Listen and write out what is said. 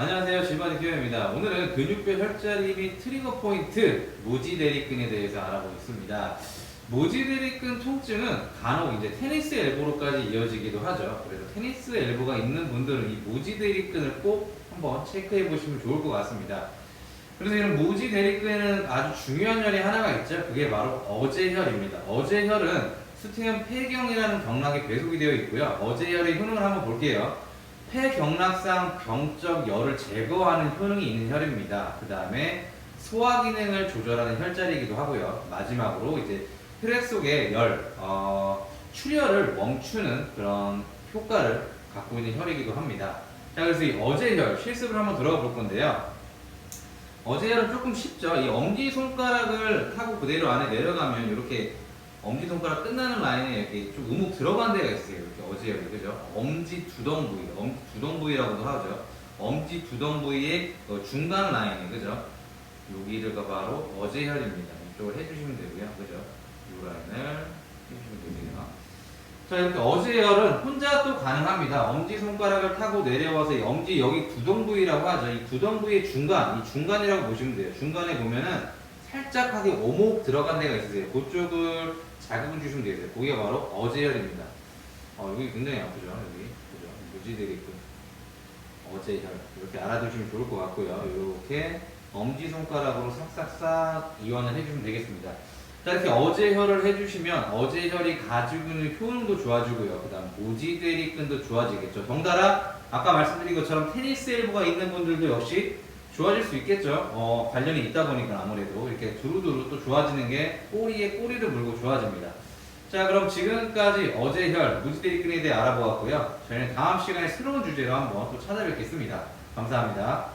안녕하세요. 질바디 기현입니다. 오늘은 근육별 혈자리 및 트리거 포인트 모지 대리근에 대해서 알아보겠습니다. 모지 대리근 통증은 간혹 이제 테니스 엘보로까지 이어지기도 하죠. 그래서 테니스 엘보가 있는 분들은 이 모지 대리근을 꼭 한번 체크해 보시면 좋을 것 같습니다. 그래서 이런 모지 대리근에는 아주 중요한 혈이 하나가 있죠. 그게 바로 어제혈입니다. 어제혈은 수팅은 폐경이라는 경락에 배속이 되어 있고요. 어제혈의 효능을 한번 볼게요. 폐경락상 병적 열을 제거하는 효능이 있는 혈입니다. 그 다음에 소화 기능을 조절하는 혈자리이기도 하고요. 마지막으로 이제 혈액 속의 열, 어, 출혈을 멈추는 그런 효과를 갖고 있는 혈이기도 합니다. 자, 그래서 이 어제혈 실습을 한번 들어가 볼 건데요. 어제혈은 조금 쉽죠. 이 엄지 손가락을 타고 그대로 안에 내려가면 이렇게 엄지 손가락 끝나는 라인에 이렇게 좀 우묵 들어간 데가 있어요. 이렇게 어제혈이 그죠? 엄지 두덩 부위, 엄지 두덩 부위라고도 하죠. 엄지 두덩 부위의 그 중간 라인이 그죠? 여기가 바로 어제혈입니다. 이쪽을 해주시면 되고요, 그죠? 이 라인을 해주시면 되세요. 자 이렇게 어제혈은 혼자 또 가능합니다. 엄지 손가락을 타고 내려와서 이 엄지 여기 구덩 부위라고 하죠. 이 구덩 부위의 중간, 이 중간이라고 보시면 돼요. 중간에 보면은 살짝 하게 오목 들어간 데가 있으세요. 그쪽을 자극을 주시면 되세요. 그게 바로 어제혈입니다. 어, 여기 굉장히 아프죠. 여기 그죠? 무지들이 있고 어제혈 이렇게 알아두시면 좋을 것 같고요. 이렇게 엄지 손가락으로 싹싹싹 이완을 해주시면 되겠습니다. 자 이렇게 어제혈을 해주시면 어제혈이 가지고 있는 효능도 좋아지고요. 그 다음 모지대리근도 좋아지겠죠. 덩달아 아까 말씀드린 것처럼 테니스 엘보가 있는 분들도 역시 좋아질 수 있겠죠. 어, 관련이 있다 보니까 아무래도 이렇게 두루두루 또 좋아지는 게 꼬리에 꼬리를 물고 좋아집니다. 자 그럼 지금까지 어제 혈 무지대리근에 대해 알아보았고요. 저희는 다음 시간에 새로운 주제로 한번 또 찾아뵙겠습니다. 감사합니다.